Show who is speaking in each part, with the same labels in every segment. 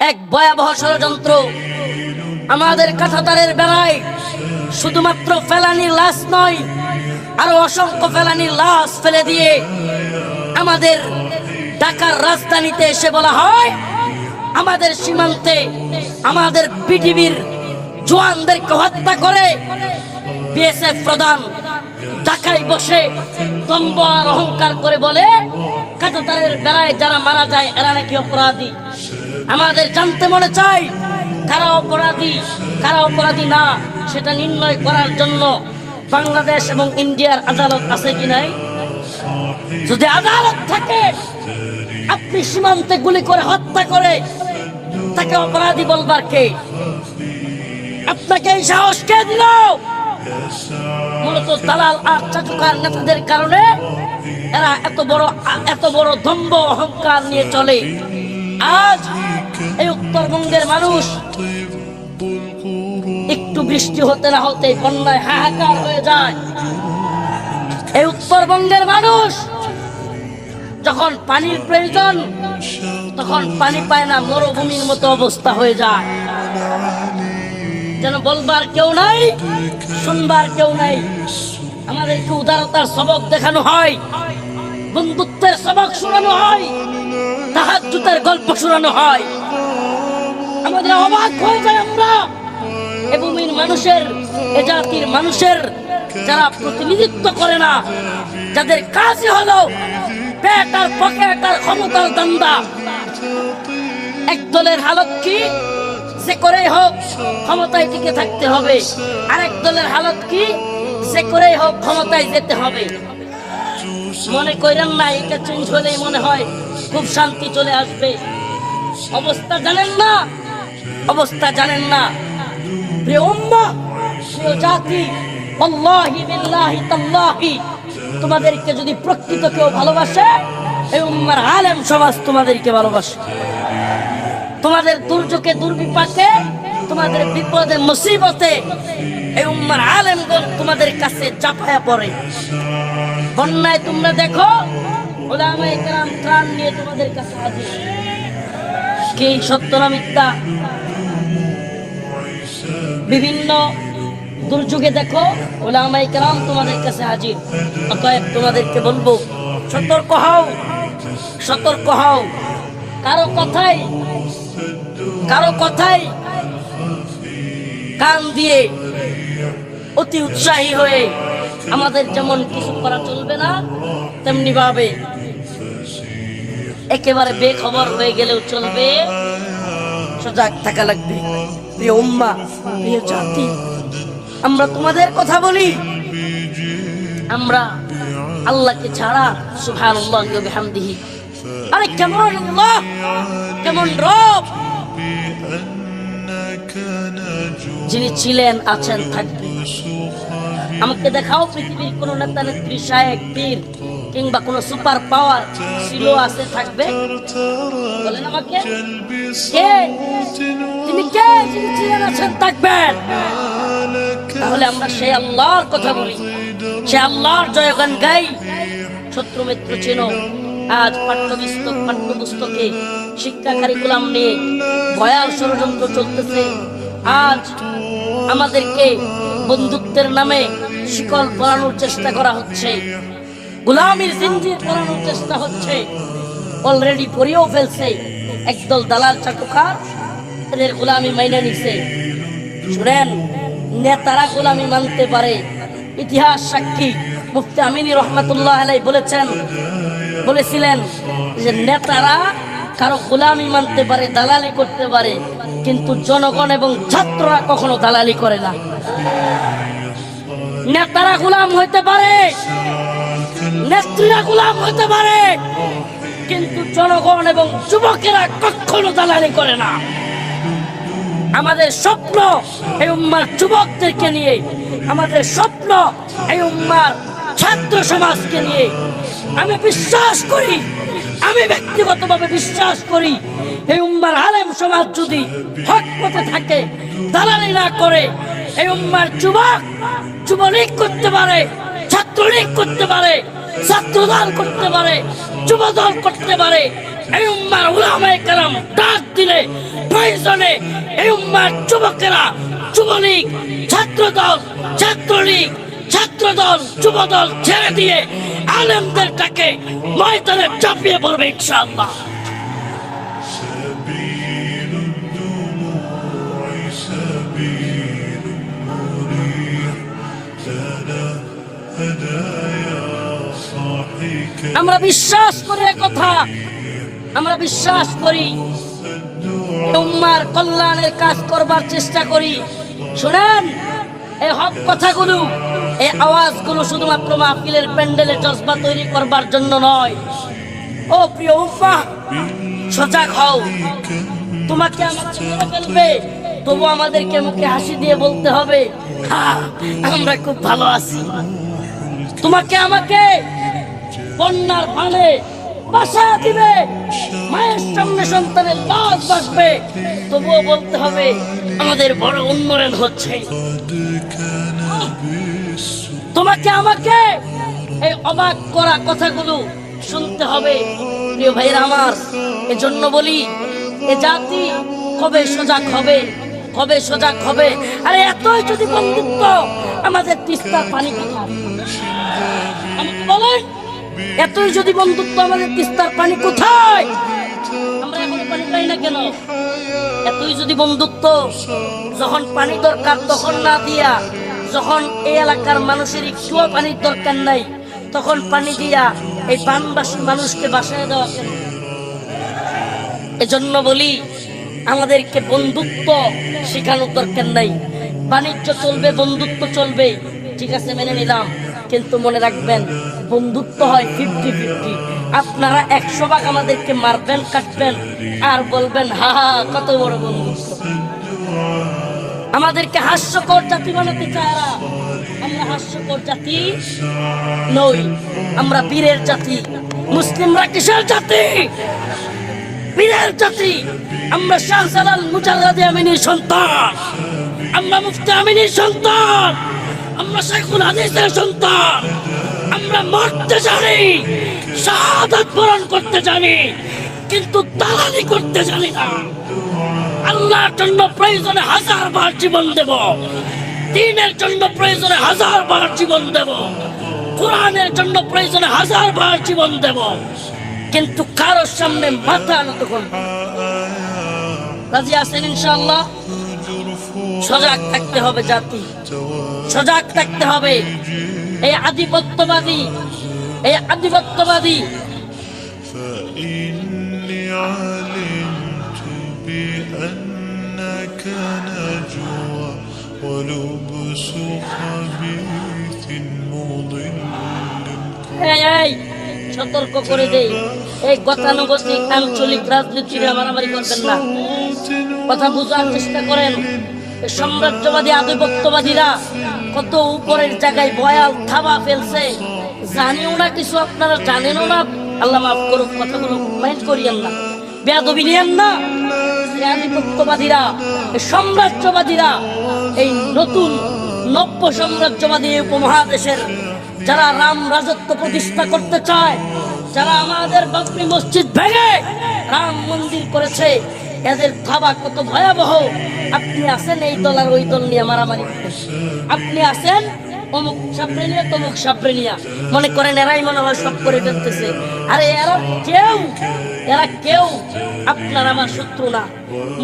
Speaker 1: এক ভয়াবহ ষড়যন্ত্র। আমাদের কাঁথাতারের বেলায় শুধুমাত্র ফেলানির লাশ নয়, আরও অসংখ্য ফেলানির লাশ ফেলে দিয়ে আমাদের ঢাকার রাজধানীতে এসে বলা হয়, আমাদের সীমান্তে আমাদের পৃথিবীর জোয়ানদেরকে হত্যা করে বিএসএফ প্রধান ঢাকায় বসে দম্ব আর অহংকার করে বলে কাঁটাতারের বেড়ায় যারা মারা যায়, এরা নাকি অপরাধী। আমাদের জানতে মনে চাই কারা অপরাধী কারা অপরাধী না, সেটা নির্ণয় করার জন্য বাংলাদেশ এবং ইন্ডিয়ার আদালত আছে কি নাই? যদি আদালত থাকে, আপনি সীমান্তে গুলি করে হত্যা করে তাকে অপরাধী বলবার কে? আপনাকে এই সাহস কে দিল? মূলত দালাল আর চাটুকার নেতাদের কারণে এরা এত বড় এত বড় দম্ভ অহংকার নিয়ে চলে। আজ এই উত্তরবঙ্গের মানুষ একটু বৃষ্টি হতে না হতে বন্যায় হাহাকার হয়ে যায়। এই উত্তরবঙ্গের মানুষ যখন পানির প্রয়োজন, তখন পানি পায় না, মরুভূমির মতো অবস্থা হয়ে যায়। যেন বলবার কেউ নাই, শুনবার কেউ নাই। আমাদেরকে উদারতার সবক দেখানো হয়, বন্ধুত্বের সবক শোনানো হয়, তাহাজ্জুদের গল্প শোনানো হয়। আমাদের অবাক হয়ে যায় আমরা। এ ভূমির মানুষের, এ জাতির মানুষের যারা প্রতিনিধিত্ব করে না, যাদের কাজই হলো পেট আর পকেট আর ক্ষমতার দান্দা। এক দলের হালত কি? সে করেই হোক ক্ষমতায় টিকে থাকতে হবে। আরেক দলের হালত কি? সে করেই হোক ক্ষমতায় যেতে হবে। মনে করেন না, এটা চেঞ্জ হলেই মনে হয় খুব শান্তি চলে আসবে। অবস্থা জানেন না? অবস্থা জানেন না। তোমাদেরকে যদি প্রকৃত কেউ ভালোবাসে, এই উম্মার আলেম সমাজ তোমাদেরকে ভালোবাসে। তোমাদের দুর্যোগে, দুর্বিপাকে, তোমাদের বিপদে, মুসিবতে এই উম্মার আলেমগণ তোমাদের কাছে চাপায়া পড়ে। বন্যায় তোমরা দেখো নিয়ে তোমাদের কাছে বিভিন্ন দুর্যোগে দেখো তোমাদের কাছে অতএব তোমাদেরকে বলব, সতর্ক হও সতর্ক হও। কারও কথাই কারও কথাই কান দিয়ে অতি উৎসাহী হয়ে আমাদের যেমন কিছু করা চলবে না তেমনি ভাবে একেবারে বেখবর হয়ে গেলেও চলবে। সজাগ থাকা লাগবে। প্রিয় উম্মা, প্রিয় জাতি, আমরা তোমাদের কথা বলি। আমরা আল্লাহকে ছাড়া ওয়া বিহামদিহি আরে কেমন আল্লাহ কেমন রব যিনি ছিলেন, আছেন, থাকবেন। আমাকে দেখাও পৃথিবীর কোন নেতা, নেত্রী, শায়েক পীর কিংবা কোন সুপার পাওয়ার ছিল, আছে, থাকবে? বলেন আমাকে। কে? তিনি কে? যিনি ছিলেন, আছেন, থাকবেন। তাহলে আমরা সেই আল্লাহর কথা বলি। সে আল্লাহর জয়গান গাই। শত্রু মিত্র চেনো। আজ পাঠ্যপুস্তক, পাঠ্যপুস্তকে শিক্ষা কারিকুলাম নিয়ে ভয়াল ষড়যন্ত্র চলতেছে। আজ আমাদেরকে বন্ধুত্বের নামে শিকল পরানোর চেষ্টা করা হচ্ছে। গোলামির জিঞ্জির পরানোর চেষ্টা হচ্ছে। অলরেডি পরিয়েও ফেলছে। একদল দালাল চাটুকার, এদের গোলামি মাইনে নিছে। শুনেন, নেতারা গোলামি মানতে পারে। ইতিহাস সাক্ষী মুফতি আমিনী রহমাতুল্লাহ আলাই বলেছেন বলেছিলেন যে নেতারা কারও গোলামি মানতে পারে, দালালি করতে পারে, কিন্তু জনগণ এবং ছাত্ররা কখনো দালালি করে না। নেতারা গোলাম হইতে পারে, নেত্রীরা গোলাম হইতে পারে, কিন্তু জনগণ এবং যুবকেরা কখনো দালালি করে না। আমাদের স্বপ্ন এই উম্মার যুবকদেরকে নিয়ে, আমাদের স্বপ্ন এই উম্মার ছাত্র সমাজকে নিয়ে আমি বিশ্বাস করি, আমি ব্যক্তিগতভাবে বিশ্বাস করি, এই উম্মার আলেম সমাজ যদি হক পথে থাকে, দালালি না করে, এই উম্মার যুবক, যুবলীগ করতে পারে, ছাত্রলীগ করতে পারে, ছাত্রদল করতে পারে, যুবদল করতে পারে, এই উম্মার উলামায়ে কেরাম ডাক দিলে প্রয়োজনে এই উম্মার যুবকেরা যুবলীগ, ছাত্রদল, ছাত্রলীগ ছাত্রদল, যুবদল ছেড়ে দিয়ে আলেমদের ডাকে ময়দানে চাপিয়ে পড়বে ইনশাআল্লাহ। আমরা বিশ্বাস করি কথা। আমরা বিশ্বাস করি। উম্মার কল্যাণের কাজ করবার চেষ্টা করি। শুনেন এই হক কথাগুলো এই কোনো শুধুমাত্র মাহফিলের প্যান্ডেলে জজবা তৈরি করবার জন্য নয়। ও প্রিয় উফা সজাগ হও। তোমাকে আমাকে ফেলবে। তবু আমাদেরকে মুখে হাসি দিয়ে বলতে হবে আমরা খুব ভালো আছি। তোমাকে আমাকে বন্যার পানে বাসা দিবে। মায়ের সামনে সন্তানের লাশ বাসবে তবুও বলতে হবে, আমাদের বড় উন্নয়ন হচ্ছে। তোমাকে, আমাকে? এই অবাক করা কথাগুলো শুনতে হবে, প্রিয় ভাইরা আমার। এজন্য বলি, এ জাতি কবে সজাগ হবে? কবে সজাগ হবে? আরে, এতই যদি বন্ধুত্ব আমাদের তিস্তার পানি কোথায়? বলেন, এতই যদি বন্ধুত্ব আমাদের তিস্তার পানি কোথায়? আমরা এখন পানি পাই না কেন? এতই যদি বন্ধুত্ব যখন পানি দরকার, তখন না দিয়া যখন এই এলাকার মানুষের একটুও পানির দরকার নাই, তখন পানি দিয়া এই বানবাসী মানুষকে বাসায় দেওয়া কেন এজন্য বলি, আমাদেরকে বন্ধুত্ব শেখানোর দরকার নাই। বাণিজ্য চলবে, বন্ধুত্ব চলবে, ঠিক আছে, মেনে নিলাম। কিন্তু মনে রাখবেন, বন্ধুত্ব হয় ফিফটি ফিফটি আপনারা একশো ভাগ আমাদেরকে মারবেন, কাটবেন, আর বলবেন, হা হা, কত বড় বন্ধুত্ব আমাদেরকে হাস্যকর জাতি বানাতে চায়। আমরা হাস্যকর জাতি নই, আমরা বীরের জাতি। মুসলিমরা কিসের জাতি? বীরের জাতি। আমরা শাহজালাল মুজাল্লাদে আমিনীর সন্তান। আমরা মুফতি আমিনীর সন্তান। আমরা শেখুল হাদিসের সন্তান। আমরা মরতে জানি, শাহাদাত বরণ করতে জানি, কিন্তু দালালি করতে জানি না। আল্লাহর জন্য প্রয়োজনে হাজার বার জীবন দেব। দিনের জন্য প্রয়োজনে হাজার বার জীবন দেব। কোরআনের জন্য প্রয়োজনে হাজার বার জীবন দেব। কিন্তু কারোর সামনে মাথা নত করব। রাজি আছেন ইনশাআল্লাহ? সজাগ থাকতে হবে জাতি। সজাগ থাকতে হবে। এই আধিপত্যবাদী এই আধিপত্যবাদী।
Speaker 2: نجوى ولبس خبيث مضل
Speaker 1: এই এই সতর্ক করে দেই এই গতানুগতিক আঞ্চলিক রাজনীতির মারামারি করবেন না কথা বোঝার চেষ্টা করেন এই সাম্রাজ্যবাদী আধিপত্যবাদীরা কত উপরের জায়গায় বয়াল থাবা ফেলছে জানিও না কিছু আপনারা জানেনও না আল্লাহ মাফ করুক কথাগুলো মাইন্ড করিয়েন না বেয়াদবি নিয়েন না এই আধিপত্যবাদীরা সাম্রাজ্যবাদীরা, এই নতুন নব্য সাম্রাজ্যবাদী উপমহাদেশের যারা রাম রাজত্ব প্রতিষ্ঠা করতে চায়, যারা আমাদের বাবরি মসজিদ ভেঙে রাম মন্দির করেছে, এদের থাবা কত ভয়াবহ আপনি আছেন এই দল আর ওই দল নিয়ে মারামারি। আপনি আছেন অমুক সাপড়ে নিয়ে তমুক সাপড়ে নিয়ে মনে করেন এরাই মনে হয় সব করে ফেলতেছে। আরে এরা কেউ এরা কেউ আপনার আমার শত্রু না।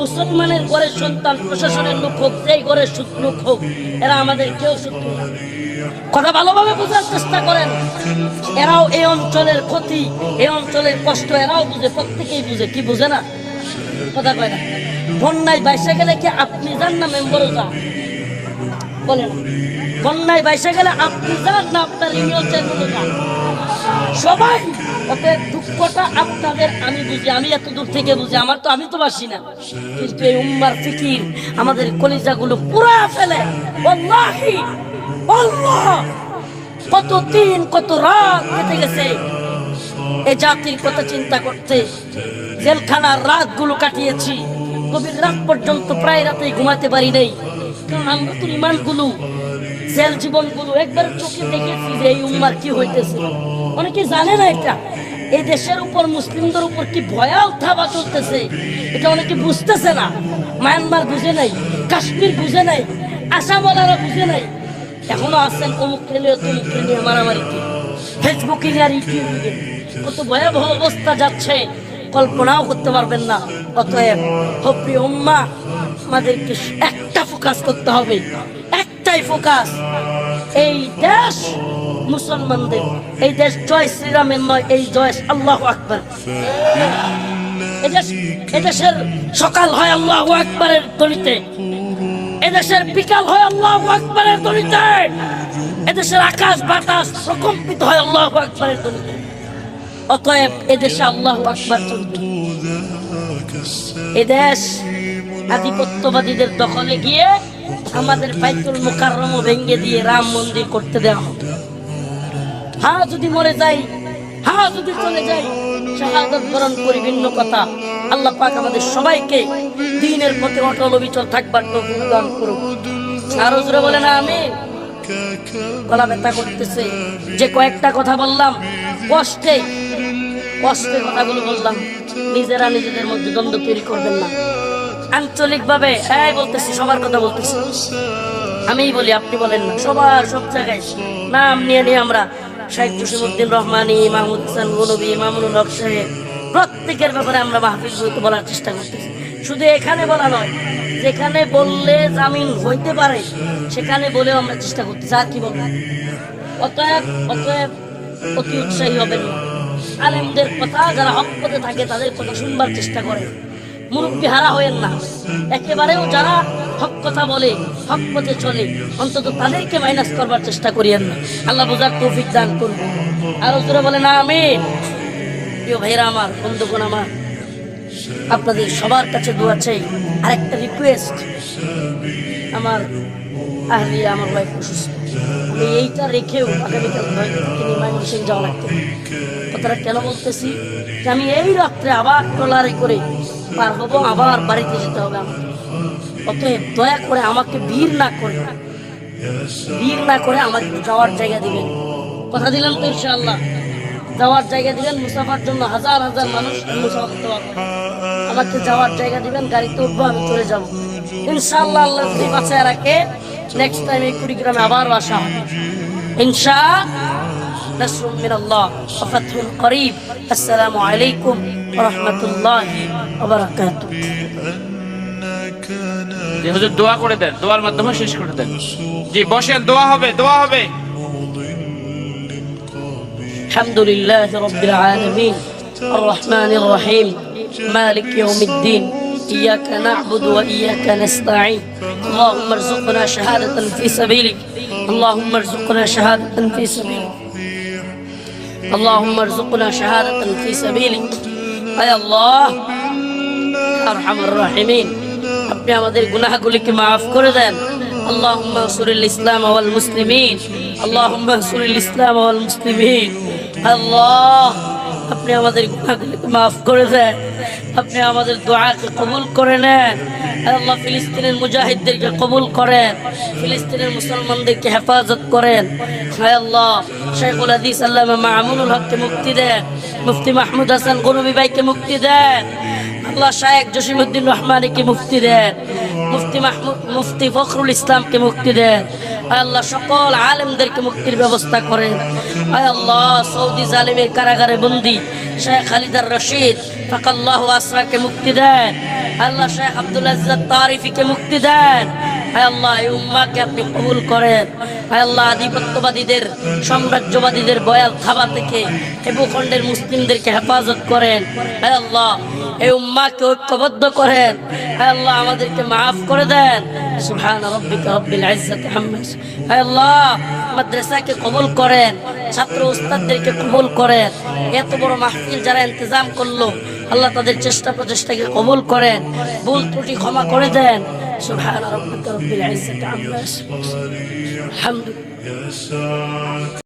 Speaker 1: মুসলমানের ঘরের সন্তান, প্রশাসনের লোক হোক, যেই ঘরের শত্রু হোক, এরা আমাদের কেউ শত্রু না। কথা ভালোভাবে বোঝার চেষ্টা করেন। এরাও এই অঞ্চলের ক্ষতি, এই অঞ্চলের কষ্ট, এরাও বুঝে, প্রত্যেকেই বুঝে, কি বুঝে না? কথা কয় না। বন্যায় বাইসে গেলে কি আপনি যান না মেম্বারও যান বলেন বন্যায় বাইসে গেলে আপনি যান না, আপনার ইউনিয়ন চেয়ারম্যানও যান সবাই ওদের দুঃখটা আপনাদের, আমি বুঝি, আমি এত দূর থেকে বুঝি, আমার তো আমি তো বাসি না। কিন্তু এই উম্মার ফিকির আমাদের কলিজাগুলো পুরা ফেলে। আল্লাহ! কত দিন, কত রাত কেটে গেছে। এই জাতির কথা চিন্তা করতে জেলখানার রাতগুলো কাটিয়েছি। গভীর রাত পর্যন্ত প্রায় রাতেই ঘুমাতে পারি নাই। কারণ আমরা তো ইমানগুলো জেল জীবনগুলো একবার চোখে দেখেছি যে এই উম্মার কি হইতেছে। অনেকে জানে না এটা। এই দেশের উপর, মুসলিমদের উপর কি ভয়াল থাবা চলতেছে? এটা অনেকে বুঝতেছে না। মায়ানমার বুঝে নাই, কাশ্মীর বুঝে নাই, আসামওয়ালারা বুঝে নাই। এখনও আছেন অমুক খেলে তমুক খেলে মারামারিতে। ফেসবুকে আর ইউটিউবে কত ভয়াবহ অবস্থা যাচ্ছে। কল্পনাও করতে পারবেন না। অতএব হপ্রি উম্মা, আমাদেরকে একটা ফোকাস করতে হবে। একটাই ফোকাস এই দেশ মুসলমানদের, এই দেশ জয় শ্রীরামের নয়, এই জয় আল্লাহ আকবর। এদেশের সকাল হয় আল্লাহ আকবরের তরিতে এদেশের বিকাল হয় আল্লাহ আকবরের তরিতে এদেশের আকাশ, বাতাস প্রকম্পিত হয় আল্লাহ আকবরের তরিতে অতএব এদেশে আল্লাহ আকবর এদেশ আধিপত্যবাদীদের দখলে গিয়ে আমাদের বাইতুল মোকাররম ভেঙে দিয়ে রাম মন্দির করতে দেওয়া হবে। হা যদি মরে যাই হা যদি চলে যাই শাহাদত বরণ করি ভিন্ন কথা। আল্লাহ পাক আমাদের সবাইকে দিনের পথে অটল অবিচল থাকবার তৌফিক দান করুক। আরও জোরে বলে না আমি গলা ব্যথা করতেছে। যে কয়েকটা কথা বললাম, কষ্টে কষ্টে কথাগুলো বললাম। নিজেরা নিজেদের মধ্যে দ্বন্দ্ব তৈরি করবেন না। আঞ্চলিক ভাবে এই বলতেছি, সবার কথা বলতেছি। আমি বলি, আপনি বলেন না। সবার, সব জায়গায় নাম নিয়ে নিয়ে আমরা শেখ জসিমুদ্দিন রহমানি, মাহমুদ হাসান গনবী, মামুনুল হক সাহেব, প্রত্যেকের ব্যাপারে আমরা মাহফিল বলার চেষ্টা করতেছি। শুধু এখানে বলা নয়, যেখানে বললে জামিন হইতে পারে, সেখানে বলেও আমরা চেষ্টা করতেছি। আর কি বলব? অতএব অতএব অতি উৎসাহী হবেন না। আলেমদের কথা, যারা হক পথে থাকে, তাদের কথা শুনবার চেষ্টা করে মুরব্বী হারা হয়েন না। একেবারেও যারা হক কথা বলে, হক পথে চলে, অন্তত তাদেরকে মাইনাস করবার চেষ্টা করিয়েন না। আল্লাহ বোঝার তৌফিক দান করুন। আর জোরে বলে না আমি প্রিয় ভাইরা আমার, বন্ধুগণ আমার, আপনাদের সবার কাছে দোয়া চাই। আরেকটা রিকোয়েস্ট আমার আহলি আমার ওয়াইফ অসুস্থ। আমি এইটা রেখেও আগামীকাল যাওয়া লাগতে। কথাটা কেন বলতেছি যে আমি এই রাত্রে আবার ট্রলারে করে পার হব, আবার বাড়িতে যেতে হবে আমাকে। অতএব দয়া করে আমাকে ভিড় না করে, ভিড় না করে আমাকে যাওয়ার জায়গা দিবেন। কথা দিলাম তো ইনশাআল্লাহ। যাওয়ার জায়গা দিবেন, মুসাফার জন্য হাজার হাজার মানুষ মুসাফা করতে পারবে আমাকে যাওয়ার জায়গা দিবেন, গাড়িতে উঠবো, আমি চলে যাব। ইনশাআল্লাহ আল্লাহ বাঁচায় রাখে নেক্সট টাইম এই কুড়িগ্রামে আবারও আসা হবে ইনশা نصر من الله وفتح قريب السلام عليكم ورحمة الله وبركاته
Speaker 2: أنك
Speaker 3: জি হুজুর দোয়া করে দেন দোয়ার মাধ্যমে শেষ করে দেন জি বসেন দোয়া হবে দোয়া হবে
Speaker 1: الحمد لله رب العالمين الرحمن الرحيم مالك يوم الدين إياك نعبد وإياك نستعين اللهم ارزقنا شهادة في سبيلك اللهم ارزقنا شهادة في سبيلك اللهم ارزقنا شهادة في سبيلك يا الله أرحم الراحمين আপনি আমাদের গুনাহগুলিকে মাফ করে দেন اللهم انصر الإسلام والمسلمين اللهم انصر الإسلام والمسلمين আল্লাহ আপনি আমাদের গুনাহগুলিকে মাফ করে দেন আপনি আমাদের দোয়াকে কবুল করে নেন। আল্লাহ, ফিলিস্তিনের মুজাহিদদেরকে কবুল করেন। ফিলিস্তিনের মুসলমানদেরকে হেফাজত করেন। হায় আল্লাহ, শেখুল হাদিস আল্লামা মামুনুল হককে মুক্তি দেন। মুফতি মাহমুদ হাসান গরুবি ভাইকে মুক্তি দেন। আল্লাহ শায়েক জসিমুদ্দিন রহমানিকে মুক্তি দেন। মুফতি মাহমুদ, মুফতি ফখরুল ইসলামকে মুক্তি দেন। আল্লাহ, সকল আলেমদেরকে মুক্তির ব্যবস্থা করেন আল্লাহ, সৌদি জালিমের কারাগারে বন্দি শেখ খালিদার রশিদ ফাকাল্লাহ আসরাকে মুক্তি দেন। আল্লাহ, শেখ আব্দুল আজিজ তারিফিকে মুক্তি দেন। হায় আল্লাহ, এই উম্মাকে আপনি কবুল করেন। হায় আল্লাহ, আধিপত্যবাদীদের, সাম্রাজ্যবাদীদের বয়াল থাবা থেকে এ ভূখণ্ডের মুসলিমদেরকে হেফাজত করেন। হায় আল্লাহ, এই উম্মাকে ঐক্যবদ্ধ করেন। হায় আল্লাহ, আমাদেরকে মাফ করে দেন। সুবহান রব্বিকা রব্বিল ইজ্জাতি আম্মা হে আল্লাহ, মাদ্রাসাকে কবুল করেন, ছাত্র উস্তাদদেরকে কবুল করেন। এত বড় মাহফিল যারা ইন্তজাম করল, আল্লাহ তাদের চেষ্টা প্রচেষ্টাকে কবল করেন। ভুল ত্রুটি ক্ষমা করে দেন।
Speaker 2: সুবহান